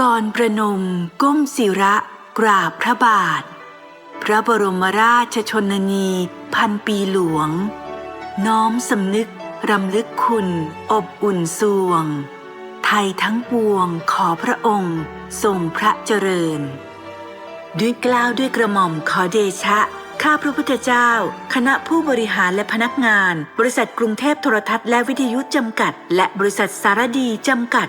ก่อนประนมก้มศิระกราบพระบาท พระบรมราชชนนีพันปีหลวง น้อมสำนึกรำลึกคุณอบอุ่นสวง ไทยทั้งปวงขอพระองค์ทรงพระเจริญ ด้วยกล้าวด้วยกระหม่อมขอเดชะ ข้าพระพุทธเจ้า คณะผู้บริหารและพนักงาน บริษัทกรุงเทพโทรทัศน์และวิทยุจำกัด และบริษัทสารดีจำกัด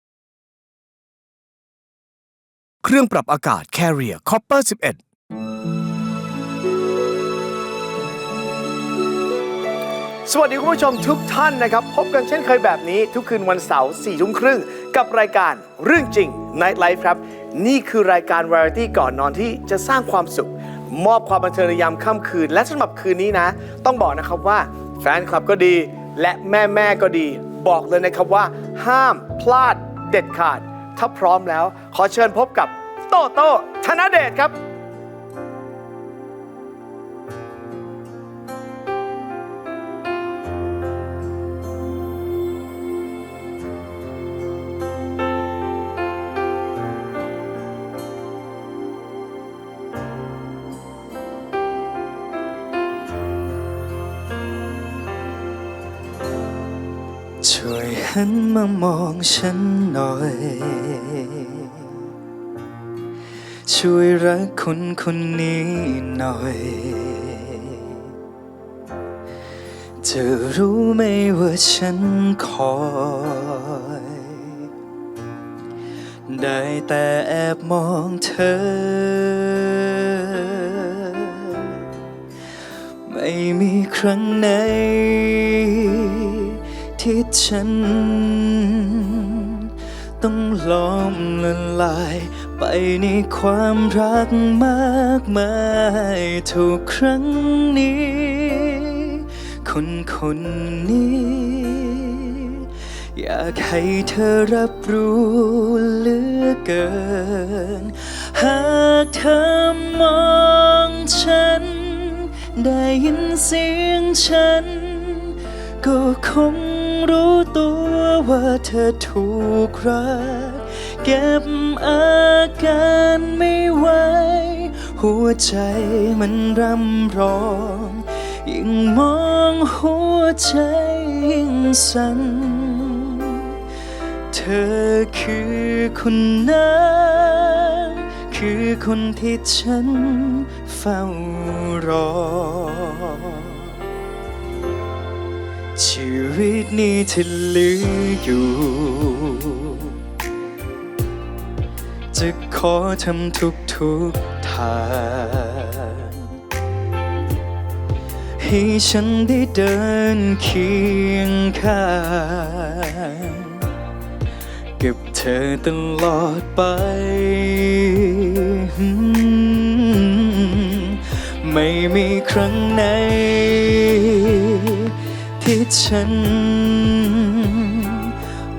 เครื่องปรับอากาศ Carrier Copper 11 สวัสดีคุณผู้ชมทุกท่านนะครับ พบกันเช่นเคยแบบนี้ทุกคืนวันเสาร์4ทุ่มครึ่ง กับรายการเรื่องจริง Night Life ครับ นี่คือรายการวาไรตี้ก่อนนอนที่จะสร้างความสุข มอบความบันเทิงในยามค่ำคืน และสำหรับคืนนี้นะ ต้องบอกนะครับว่าแฟนคลับก็ดี และแม่แม่ก็ดี บอกเลยนะครับว่า ห้ามพลาดเด็ดขาด ถ้าพร้อมแล้ว ขอเชิญพบกับโตโต้ธนเดชครับ หันมามองฉันหน่อย ช่วยรักคนคนนี้หน่อย จะรู้ไหมว่าฉันคอย ได้แต่แอบมองเธอ ไม่มีครั้งไหน ที่ฉัน ต้องล้อมละลายไปในความรักมากมายทุกครั้งนี้ คนคนนี้ อยากให้เธอรับรู้เหลือเกิน หากเธอมองฉัน ได้ยินเสียงฉัน ก็คง ตัวว่าเธอถูกรัก เก็บอาการไม่ไหว หัวใจมันรำร้อง ยิ่งมองหัวใจยิ่งสั่น เธอคือคนนั้นคือคนที่ฉันเฝ้ารอ วิตนี้ที่เหลืออยู่ จะขอทำทุกทุกทางให้ฉันได้เดินเคียงข้างกับเธอตลอดไป ไม่มีครั้งไหน ฉัน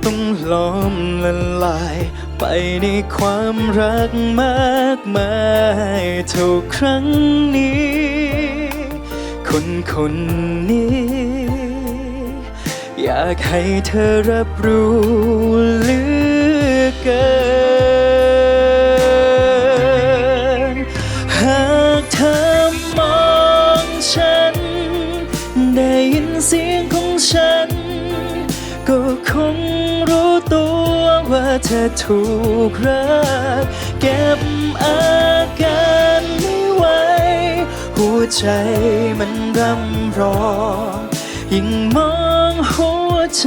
ต้องล้อมละลายไปในความรักมากมายเทุกครั้งนี้ คนคนนี้ อยากให้เธอรับรู้เหลือเกิน หากเธอมองฉัน ได้ยินเสียงของ ฉัน ก็คงรู้ตัวว่าเธอถูกรัก เก็บอาการไม่ไหว หัวใจมันรำร้องยิ่งมองหัวใจ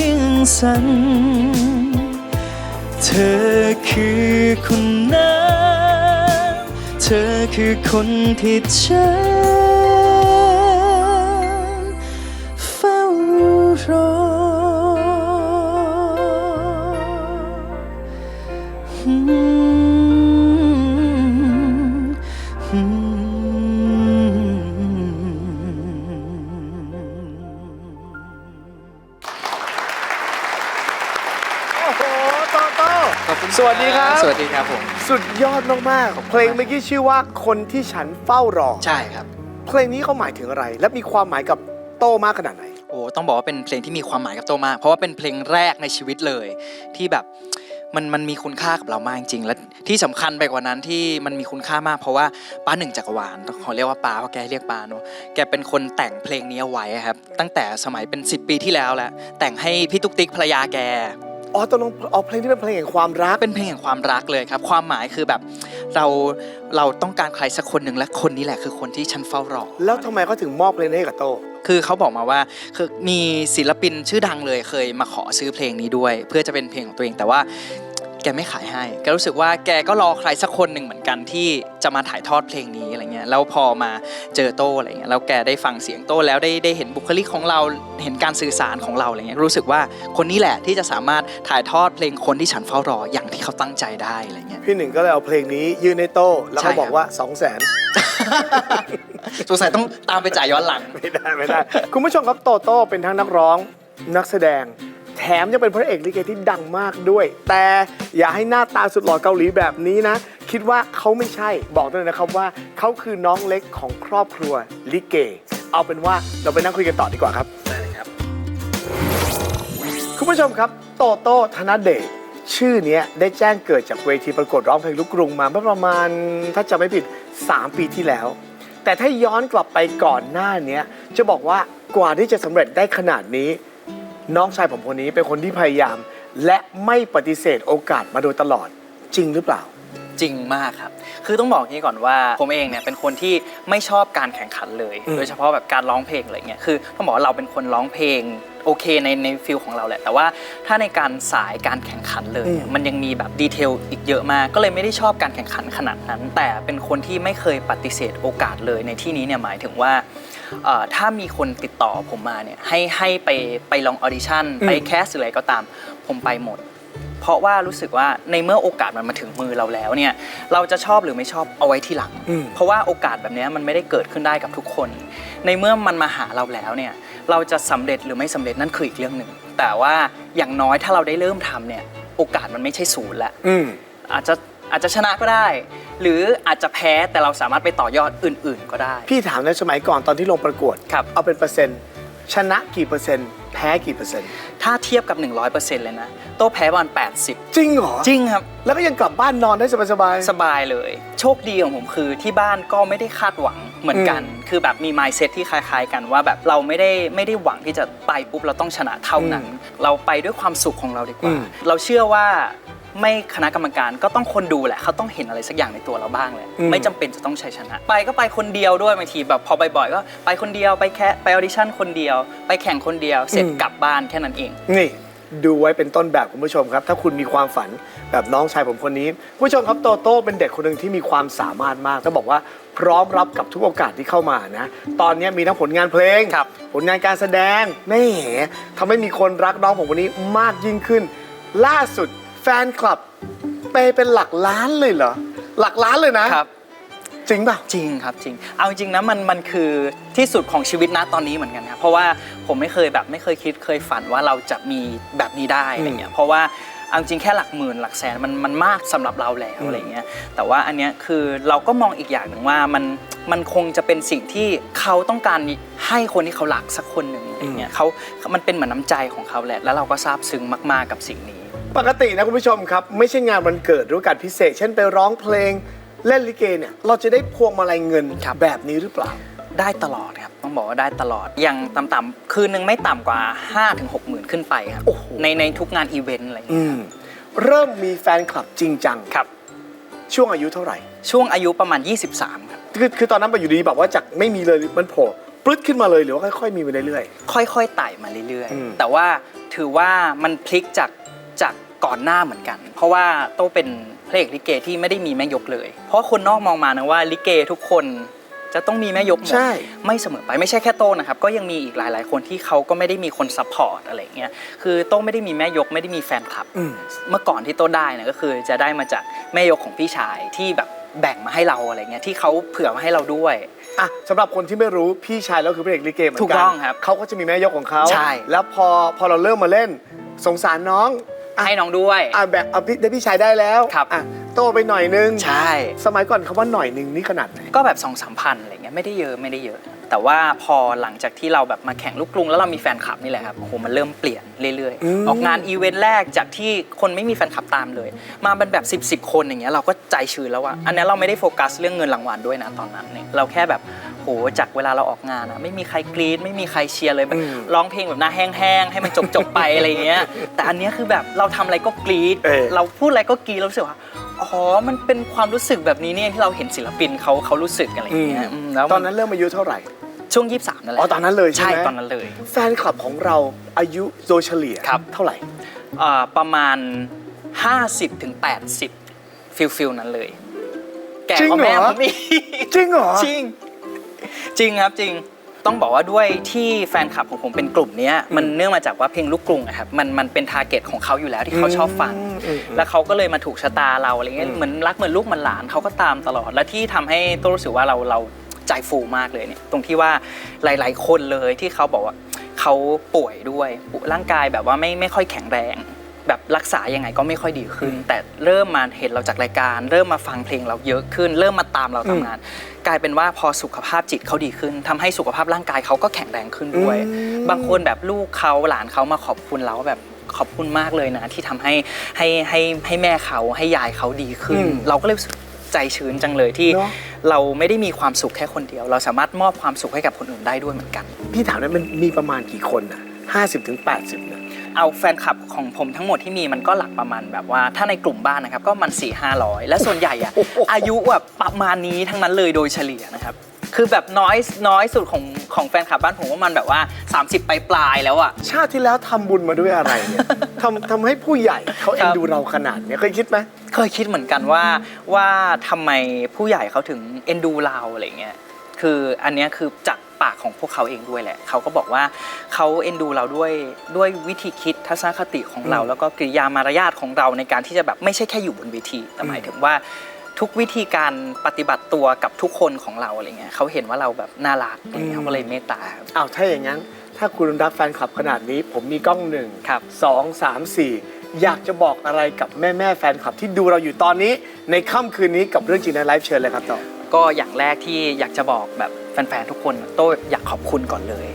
ยิ่งสั่นเธอคือคนนั้น เธอคือคนที่ฉัน dużo hmm, โอ้โหโตโต้สวัสดีครับ สวัสดีครับผม สุดยอดมากๆเพลงเมื่อกี้ชื่อว่าคนที่ฉันเฝ้ารอ ใช่ครับ เพลงนี้เขาหมายถึงอะไร และมีความหมายกับโต้มากขนาดไหน ต้องบอกว่าเป็นเพลงที่มีความหมายกับโตมาก เพราะว่าเป็นเพลงแรกในชีวิตเลย ที่แบบมันมันมีคุณค่ากับเรามากจริงๆและที่สำคัญไปกว่านั้นที่มันมีคุณค่ามาก เพราะว่าป้าหนึ่งจักรวาลต้องขอเรียกว่าป้าเพราะแกเรียกป้าเนอะแกเป็นคนแต่งเพลงนี้เอาไว้อะครับ ตั้งแต่สมัยเป็น 10 ปีที่แล้วแหละแต่งให้พี่ตุ๊กติ๊กภรรยาแกอ๋อตกลงเอาเพลงที่เป็นเพลงแห่งความรักเป็นเพลงแห่งความรักเลยครับ ความหมายคือแบบเราเราต้องการใครสักคนหนึ่งและคนนี้แหละคือคนที่ฉันเฝ้ารอแล้วทำไมเขาถึงมอบเพลงนี้ให้กับโต คือเขาบอกมาว่าคือมีศิลปินชื่อดังเลยเคยมาขอซื้อเพลงนี้ด้วย เพื่อจะเป็นเพลงของตัวเองแต่ว่า แกไม่ขายให้แกรู้สึกว่าแกก็รอใครสักคนหนึ่งเหมือนกันที่จะมาถ่ายทอดเพลงนี้อะไรเงี้ยแล้วพอมาเจอโต้อะไรเงี้ยแล้วแกได้ฟังเสียงโต้แล้วได้ได้เห็นบุคลิกของเราเห็นการสื่อสารของเราอะไรเงี้ยรู้สึกว่าคนนี้แหละที่จะสามารถถ่ายทอดเพลงคนที่ฉันเฝ้ารออย่างที่เขาตั้งใจได้อะไรเงี้ย พี่หนึ่งก็เลยเอาเพลงนี้ยื่นให้โตแล้วใช่ก็ครับ บอกว่า 2 0 0 0 0น สงสัยต้องตามไปจ่ายย้อนหลัง ไม่ได้ ไม่ได้ คุณผู้ชมครับโตโต้เป็นทั้งนักร้องนักแสดง แถมยังเป็นพระเอกลิเกที่ดังมากด้วย แต่อย่าให้หน้าตาสุดหล่อเกาหลีแบบนี้นะ คิดว่าเขาไม่ใช่บอกได้เลยนะครับว่าเขาคือน้องเล็กของครอบครัวลิเก เอาเป็นว่าเราไปนั่งคุยกันต่อดีกว่าครับได้เลยครับ คุณผู้ชมครับ โตโต้ธนเดชชื่อเนี้ยได้แจ้งเกิดจากเวทีประกวดร้องเพลงลูกกรุงมาเมื่อประมาณถ้าจำไม่ผิด 3 ปีที่แล้ว แต่ถ้าย้อนกลับไปก่อนหน้าเนี้ยจะบอกว่ากว่าที่จะสำเร็จได้ขนาดนี้ น้องชายผมคนนี้เป็นคนที่พยายาม และไม่ปฏิเสธโอกาสมาโดยตลอดจริงหรือเปล่า จริงมากครับ คือต้องบอกอย่างนี้ก่อนว่าผมเองเนี่ยเป็นคนที่ไม่ชอบการแข่งขันเลย อืม โดยเฉพาะแบบการร้องเพลงอะไรเงี้ย คือต้องบอกว่าเราเป็นคนร้องเพลงโอเคในในฟิลของเราแหละ แต่ว่าถ้าในการสายการแข่งขันเลยเนี่ยมันยังมีแบบดีเทลอีกเยอะมาก ก็เลยไม่ได้ชอบการแข่งขันขนาดนั้น แต่เป็นคนที่ไม่เคยปฏิเสธโอกาสเลยในที่นี้เนี่ยหมายถึงว่าเอ่อ ถ้ามีคนติดต่อผมมาเนี่ยให้ให้ไปไปลองออดิชั่นไปแคสหรืออะไรก็ตาม ผมไปหมด เพราะว่ารู้สึกว่าในเมื่อโอกาสมันมาถึงมือเราแล้วเนี่ยเราจะชอบหรือไม่ชอบเอาไว้ที่หลังอืมเพราะว่าโอกาสแบบเนี้ยมันไม่ได้เกิดขึ้นได้กับทุกคน ในเมื่อมันมาหาเราแล้วเนี่ยเราจะสำเร็จหรือไม่สำเร็จนั่นคืออีกเรื่องหนึ่งแต่ว่าอย่างน้อยถ้าเราได้เริ่มทำเนี่ยโอกาสมันไม่ใช่ศูนย์ละอืมอาจจะ อาจจะชนะก็ได้ หรืออาจจะแพ้แต่เราสามารถไปต่อยอดอื่น ๆ ก็ได้ พี่ถามในสมัยก่อนตอนที่ลงประกวด ครับ เอาเป็นเปอร์เซ็นต์ ชนะกี่เปอร์เซ็นต์ แพ้กี่เปอร์เซ็นต์ ถ้าเทียบกับ 100%เลยนะ โต้แพ้ประมาณ80 จริงเหรอ จริงครับ แล้วก็ยังกลับบ้านนอนได้สบายสบายเลย โชคดีของผมคือที่บ้านก็ไม่ได้คาดหวังเหมือนกัน คือแบบมี mindset ที่คล้าย ๆ กันว่าแบบเราไม่ได้ไม่ได้หวังที่จะไปปุ๊บเราต้องชนะเท่านั้น เราไปด้วยความสุขของเราดีกว่า เราเชื่อว่า ไม่คณะกรรมการก็ต้องคนดูแหละเขาต้องเห็นอะไรสักอย่างในตัวเราบ้างแหละไม่จำเป็นจะต้องชัยชนะ ไปก็ไปคนเดียวด้วยบางทีแบบพอบ่อยๆก็ไปคนเดียวไปแค่ไปออดิชั่นคนเดียว ไปแข่งคนเดียวเสร็จกลับบ้านแค่นั้นเองๆนี่ดูไว้เป็นต้นแบบคุณผู้ชมครับ ถ้าคุณมีความฝันแบบน้องชายผมคนนี้คุณผู้ชมครับโตโต้เป็นเด็กคนหนึ่งที่มีความสามารถมากต้องบอกว่าพร้อมรับกับทุกโอกาสที่เข้ามานะ ตอนนี้มีทั้งผลงานเพลงครับ ผลงานการแสดงแม่ทำให้มีคนรักน้องผมคนนี้มากยิ่งขึ้น ล่าสุด แฟนคลับไปเป็นหลักล้านเลยเหรอ หลักล้านเลยนะ ครับ จริงเปล่าจริงครับจริง เอาจริงนะมันมันคือที่สุดของชีวิตนะตอนนี้เหมือนกันครับเพราะว่าผมไม่เคยแบบไม่เคยคิดเคยฝันว่าเราจะมีแบบนี้ได้อะไรเงี้ยเพราะว่าเอาจริงแค่หลักหมื่นหลักแสนมันมันมากสำหรับเราแล้วอืมอะไรเงี้ยแต่ว่าอันเนี้ยคือเราก็มองอีกอย่างหนึ่งว่ามันมันคงจะเป็นสิ่งที่เขาต้องการให้คนที่เขารักสักคนหนึ่งอะไรเงี้ยเขามันเป็นเหมือนน้ำใจของเขาแหละแล้วเราก็ซาบซึ้งมาก ๆกับสิ่งนี้ ปกตินะคุณผู้ชมครับ ไม่ใช่งานวันเกิดหรือโอกาสพิเศษ เช่นไปร้องเพลงเล่นลิเกเนี่ยเราจะได้พวงมาลัยเงินครับแบบนี้หรือเปล่า ได้ตลอดครับ ต้องบอกว่าได้ตลอด อย่างต่ำๆคืนหนึ่งไม่ต่ำกว่า 5 6 0 0 0 0 ขึ้นไปครับ โอ้โห ในในทุกงานอีเวนต์อะไรอย่างอืเงี้ยมเริ่มมีแฟนคลับจริงจังครับ ช่วงอายุเท่าไหร่ ช่วงอายุประมาณ 23 ครับ คือคือตอนนั้นไปอยู่ดีแบบว่าจากไม่มีเลยมันโผล่ปลึดขึ้นมาเลยหรือว่าค่อยๆมีไปเรื่อย ค่อยๆไต่มาเรื่อยอืม ๆ แต่ว่าถือว่ามันพลิกจากจา กก่อนหน้าเหมือนกัน เพราะว่าโต้เป็นพระเอกลิเกที่ไม่ได้มีแม่ยกเลย เพราะคนนอกมองมานะว่าลิเกทุกคนจะต้องมีแม่ยกหมดใช่ไม่เสมอไปไม่ใช่แค่โต้นะครับ ก็ยังมีอีกหลาย ๆ คนที่เขาก็ไม่ได้มีคนซัพพอร์ตอะไรอย่างเงี้ยคือโต้ไม่ได้มีแม่ยกไม่ได้มีแฟนคลับๆอืมเมื่อก่อนที่โต้ได้เนี่ยก็คือ จะได้มาจากแม่ยกของพี่ชายที่แบบแบ่งมาให้เราอะไรเงี้ยที่เขาเผื่อมาให้เราด้วยอะสำหรับคนที่ไม่รู้พี่ชายแล้วคือพระเอกลิเกเหมือนถูกักต้องครับเขาก็จะมีแม่ยกของเขาใช่แล้วพอพอเราเริ่มมาเล่นสงสารน้อง ให้น้องด้วย อะแบบเอาพี่ได้พี่ชายได้แล้วครับอะโตไปหน่อยนึงใช่ สมัยก่อนคำว่าหน่อยนึงนี่ขนาดไหน ก็แบบสองสามพันอะไรเงี้ยไม่ได้เยอะไม่ได้เยอะ แต่ว่าพอหลังจากที่เราแบบมาแข่งลูกกรุง แล้วเรามีแฟนคลับนี่แหละครับโอ้โหมันเริ่มเปลี่ยนเรื่อยอืม ๆ ออกงานอีเวนต์แรกจากที่คนไม่มีแฟนคลับตามเลย มาเป็นแบบ 10บสคนอย่างเงี้ยเราก็ใจชื้นแล้วอะอันนี้เราไม่ได้โฟกัสเรื่องเงินรางวัลด้วยนะตอนนั้นเนี่ยเราแค่แบบ โหจากเวลาเราออกงานอะไม่มีใครกรี๊ดไม่มีใครเชียร์เลยแบบอืมร้องเพลงแบบหน้าแห้งๆให้มันจบๆไปอะไรเงี้ย แต่อันเนี้ยคือแบบเราทำอะไรก็กรี๊ดเออเราพูดอะไรก็กรี๊ดเรารู้สึกว่าอ๋อ มันเป็นความรู้สึกแบบนี้เนี่ยที่เราเห็นศิลปินเขาเขารู้สึกอะไรอย่างเงี้ยอืมแล้วมัตอนนั้นเริ่มอายุเท่าไหร่ ช่วง 23นั่นแหละ อ๋อ ตอนนั้นเลยใช่ใช่ไหมตอนนั้นเลย แฟนคลับของเราอายุโดยเฉลี่ยครับเท่าไหร่เอ่อประมาณ 50ถึง80 ฟิลฟิลนั้นเลย แก่จริงกว่าแม่เหรอผมอีกจริงเหรอ จริง จริงครับจริงต้องบอกว่าด้วยที่แฟนคลับของผมเป็นกลุ่มเนี้ยมันเนื่องมาจากว่าเพลงลูกกรุงอะครับมันมันเป็นทาร์เก็ตของเขาอยู่แล้วที่เขาชอบฟังอืมอืมแล้วเขาก็เลยมาถูกชะตาเราอะไรเงี้ยอืมเหมือนรักเหมือนลูกเหมือนหลานเขาก็ตามตลอด และที่ทำให้ตัวรู้สึกว่าเราเราใจฟูมากเลยเนี่ยตรงที่ว่าหลาย ๆ คนเลยที่เขาบอกว่าเขาป่วยด้วยร่างกายแบบว่าไม่ไม่ค่อยแข็งแรง แบบรักษายังไงก็ไม่ค่อยดีขึ้น แต่เริ่มมาเห็นเราจากรายการ เริ่มมาฟังเพลงเราเยอะขึ้น เริ่มมาตามเราทำงาน กลายเป็นว่าพอสุขภาพจิตเขาดีขึ้นทำให้สุขภาพร่างกายเขาก็แข็งแรงขึ้นด้วยอืมบางคนแบบลูกเขาหลานเขามาขอบคุณเราแบบขอบคุณมากเลยนะ ที่ทำให้ให้ให้ให้แม่เขาให้ยายเขาดีขึ้นอืมเราก็เลยรู้สึกใจชื้นจังเลยที่เนอะเราไม่ได้มีความสุขแค่คนเดียว เราสามารถมอบความสุขให้กับคนอื่นได้ด้วยเหมือนกัน พี่ถามว่ามันมีประมาณกี่คนอะห้าสิบถึงแปดสิบเนี่ย เอาแฟนคลับของผมทั้งหมดที่มีมันก็หลักประมาณแบบว่าถ้าในกลุ่มบ้านนะครับก็มันสี่ห้าร้อยและส่วนใหญ่อะอายุแบบประมาณนี้ทั้งนั้นเลยโดยเฉลี่ยนะครับคือแบบน้อยน้อยสุดของของแฟนคลับบ้านผมว่ามันแบบว่า 30ปลายปลายๆแล้วอะ ชาติที่แล้วทำบุญมาด้วยอะไรเนี่ยทำทำให้ผู้ใหญ่เขาเอ็นดูเราขนาดเนี้ยเคยคิดไหม เคยคิดเหมือนกันว่าว่าทำไมผู้ใหญ่เขาถึงเอ็นดูเราอะไรเงี้ย คืออันเนี้ยคือจาก ปากของพวกเขาเองด้วยแหละ เขาก็บอกว่าเขาเอ็นดูเราด้วยด้วยวิธีคิดทัศนคติของเราอืมแล้วก็กริยามารยาทของเราในการที่จะแบบไม่ใช่แค่อยู่บนเวทีแต่หมายถึงว่าทุกวิธีการปฏิบัติตัวกับทุกคนของเราอะไรเงี้ยเขาเห็นว่าเราแบบน่ารักอะไรเงี้ยเขาก็เลยเมตตาครับอ้าวถ้าอย่างนั้น ถ้าคุณรักแฟนคลับขนาดนี้ ผมมีกล้องหนึ่งครับ สองสามสี่อยากจะบอกอะไรกับแม่แม่ๆแฟนคลับที่ดูเราอยู่ตอนนี้ ในค่ำคืนนี้กับเรื่องจริงในไลฟ์เชิญเลยครับต่อ ก็อย่างแรกที่อยากจะบอกแบบ แฟนๆทุกคนโต้อยากขอบคุณก่อนเลย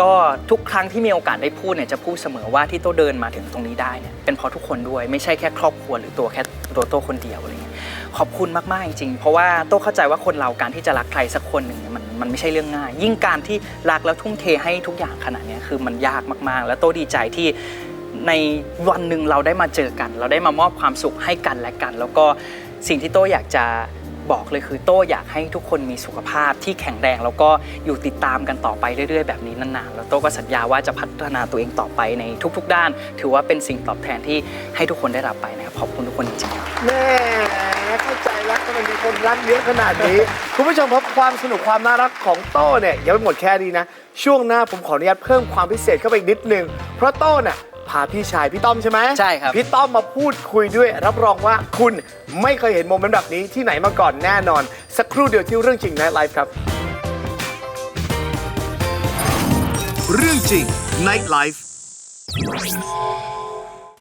ก็ทุกครั้งที่มีโอกาสได้พูดเนี่ยจะพูดเสมอว่าที่โต้เดินมาถึงตรงนี้ได้เนี่ยเป็นเพราะทุกคนด้วยไม่ใช่แค่ครอบครัวหรือตัวแค่ตัวโต้คนเดียวอะไรเงี้ยขอบคุณมากๆจริงๆเพราะว่าโต้เข้าใจว่าคนเราการที่จะรักใครสักคนหนึ่งเนี่ยมันมันไม่ใช่เรื่องง่าย ยิ่งการที่รักแล้วทุ่มเทให้ทุกอย่างขนาดเนี้ยคือมันยากมากๆ แล้วโต้ดีใจที่ในวันหนึ่งเราได้มาเจอกัน เราได้มามอบความสุขให้กันและกัน แล้วก็สิ่งที่โต้อยากจะ บอกเลยคือโต้อยากให้ทุกคนมีสุขภาพที่แข็งแรง แล้วก็อยู่ติดตามกันต่อไปเรื่อยๆ แบบนี้นานๆ แล้วโต้ก็สัญญาว่าจะพัฒนาตัวเองต่อไปในทุก ๆ ด้าน ถือว่าเป็นสิ่งตอบแทนที่ให้ทุกคนได้รับไปนะครับขอบคุณทุกคนจริงๆครับ แม่เข้าใจแล้วทำไมมีคนรักเยอะขนาดนี้ คุณผู้ชมครับความสนุกความน่ารักของโต้เนี่ยยังไม่หมดแค่นี้นะ ช่วงหน้าผมขออนุญาตเพิ่มความพิเศษเข้าไปอีกนิดนึง เพราะโต้เนี่ย พาพี่ชายพี่ต้อมใช่ไหมใช่ครับ พี่ต้อมมาพูดคุยด้วย รับรองว่าคุณไม่เคยเห็นโมเมนต์แบบนี้ที่ไหนมาก่อนแน่นอน สักครู่เดียวที่เรื่องจริงในไลฟ์ครับ เรื่องจริง Night Life